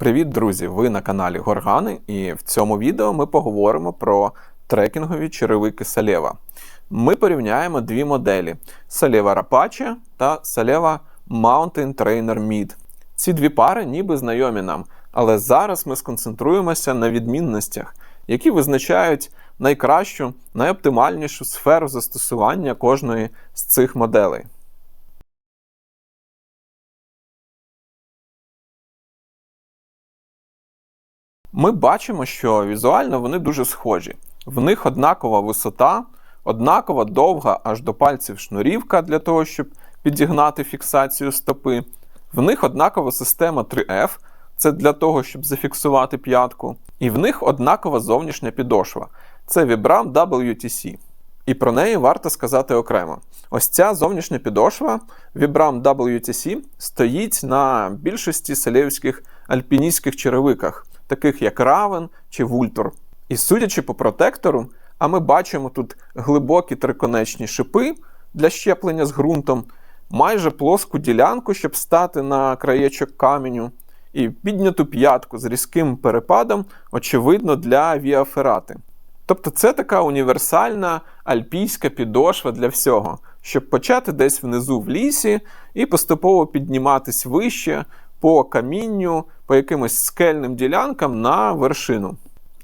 Привіт, друзі! Ви на каналі Горгани, і в цьому відео ми поговоримо про трекінгові черевики Салєва. Ми порівняємо дві моделі: Салєва Rapace та Салєва Mountain Trainer Mid. Ці дві пари ніби знайомі нам, але зараз ми сконцентруємося на відмінностях, які визначають найкращу, найоптимальнішу сферу застосування кожної з цих моделей. Ми бачимо, що візуально вони дуже схожі. В них однакова висота, однакова довга аж до пальців шнурівка для того, щоб підігнати фіксацію стопи. В них однакова система 3F, це для того, щоб зафіксувати п'ятку. І в них однакова зовнішня підошва. Це Vibram WTC. І про неї варто сказати окремо. Ось ця зовнішня підошва Vibram WTC стоїть на більшості селєвських альпіністських черевиках, таких як Raven чи Vultur. І судячи по протектору, а ми бачимо тут глибокі триконечні шипи для щеплення з ґрунтом, майже плоску ділянку, щоб стати на краєчок каменю, і підняту п'ятку з різким перепадом, очевидно, для віаферати. Тобто це така універсальна альпійська підошва для всього, щоб почати десь внизу в лісі і поступово підніматись вище по камінню, по якимось скельним ділянкам на вершину.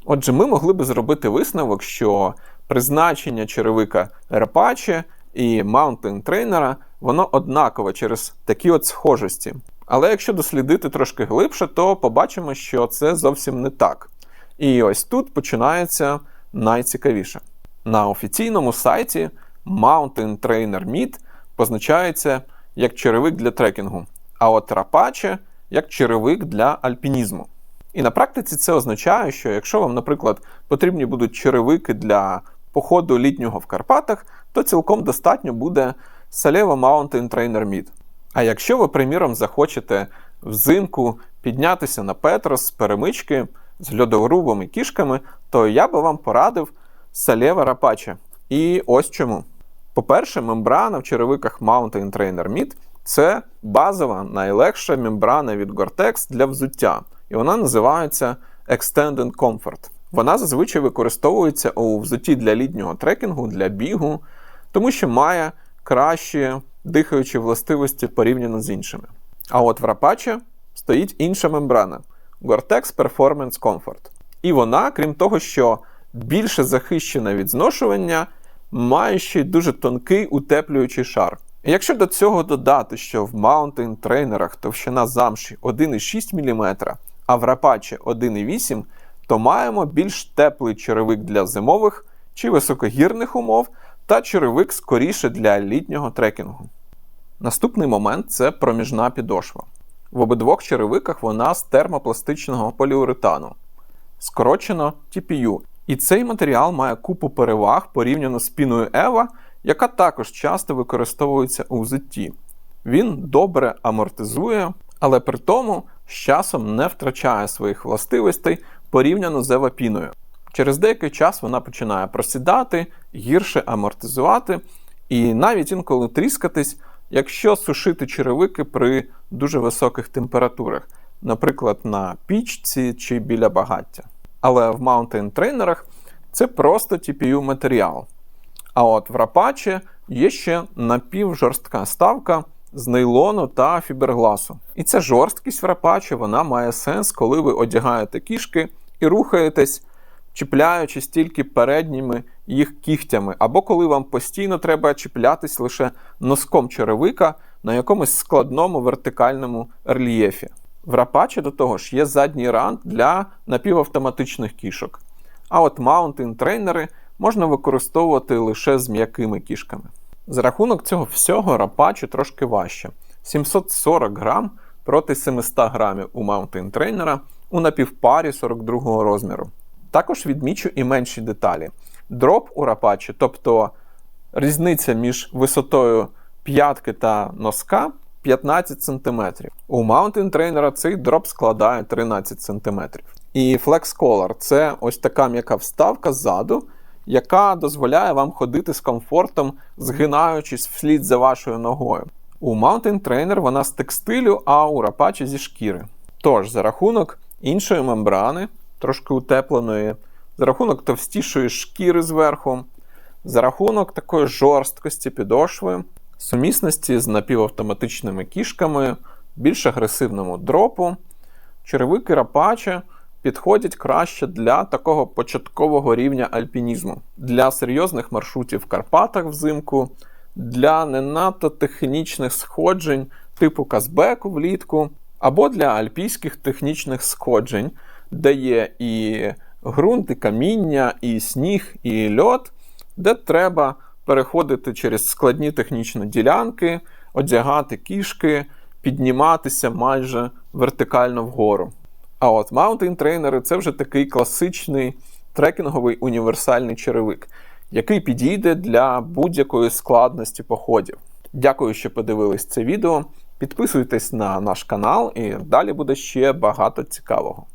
Отже, ми могли би зробити висновок, що призначення черевика Rapace і Mountain Trainer воно однакове через такі от схожості. Але якщо дослідити трошки глибше, то побачимо, що це зовсім не так. І ось тут починається найцікавіше. На офіційному сайті Mountain Trainer Mid позначається як черевик для трекінгу, а от Rapace як черевик для альпінізму. І на практиці це означає, що якщо вам, наприклад, потрібні будуть черевики для походу літнього в Карпатах, то цілком достатньо буде Saleva Mountain Trainer Mid. А якщо ви, приміром, захочете взимку піднятися на Петрос з перемички з льодогрубами кішками, то я би вам порадив Saleva Rapace. І ось чому. По-перше, мембрана в черевиках Mountain Trainer Mid це базова найлегша мембрана від Gore-Tex для взуття, і вона називається Extended Comfort. Вона зазвичай використовується у взутті для літнього трекінгу, для бігу, тому що має кращі дихаючі властивості порівняно з іншими. А от в Rapace стоїть інша мембрана Gore-Tex Performance Comfort. І вона, крім того, що більше захищена від зношування, має ще й дуже тонкий утеплюючий шар. Якщо до цього додати, що в Mountain трейнерах товщина замші 1,6 мм, а в Rapace 1,8 то маємо більш теплий черевик для зимових чи високогірних умов та черевик скоріше для літнього трекінгу. Наступний момент це проміжна підошва. В обидвох черевиках вона з термопластичного поліуретану, скорочено TPU. І цей матеріал має купу переваг порівняно з піною Ева, яка також часто використовується у взутті. Він добре амортизує, але при тому з часом не втрачає своїх властивостей порівняно з евапіною. Через деякий час вона починає просідати, гірше амортизувати, і навіть інколи тріскатись, якщо сушити черевики при дуже високих температурах, наприклад, на пічці чи біля багаття. Але в Mountain трейнерах це просто TPU матеріал. А от в Rapace є ще напівжорстка ставка з нейлону та фібергласу. І ця жорсткість в Rapace вона має сенс, коли ви одягаєте кішки і рухаєтесь, чіпляючись тільки передніми їх кігтями, або коли вам постійно треба чіплятись лише носком черевика на якомусь складному вертикальному рельєфі. В Rapace до того ж є задній рант для напівавтоматичних кішок. А от Mountain трейнери можна використовувати лише з м'якими кішками. За рахунок цього всього Rapace трошки важче: 740 грам проти 700 грамів у Mountain трейнера у напівпарі 42 розміру. Також відмічу і менші деталі. Дроп у Rapace, тобто різниця між висотою п'ятки та носка 15 см. У Mountain Trainer цей дроп складає 13 см. І Flex Collar це ось така м'яка вставка ззаду, яка дозволяє вам ходити з комфортом, згинаючись вслід за вашою ногою. У Mountain Trainer вона з текстилю, а у Rapace зі шкіри. Тож, за рахунок іншої мембрани, трошки утепленої, за рахунок товстішої шкіри зверху, за рахунок такої жорсткості підошви, сумісності з напівавтоматичними кішками, більш агресивному дропу, черевики рапаче підходять краще для такого початкового рівня альпінізму, для серйозних маршрутів в Карпатах взимку, для не надто технічних сходжень типу Казбеку влітку, або для альпійських технічних сходжень, де є і ґрунт, і каміння, і сніг, і льот, де треба переходити через складні технічні ділянки, одягати кішки, підніматися майже вертикально вгору. А от Mountain Trainer це вже такий класичний трекінговий універсальний черевик, який підійде для будь-якої складності походів. Дякую, що подивились це відео. Підписуйтесь на наш канал, і далі буде ще багато цікавого.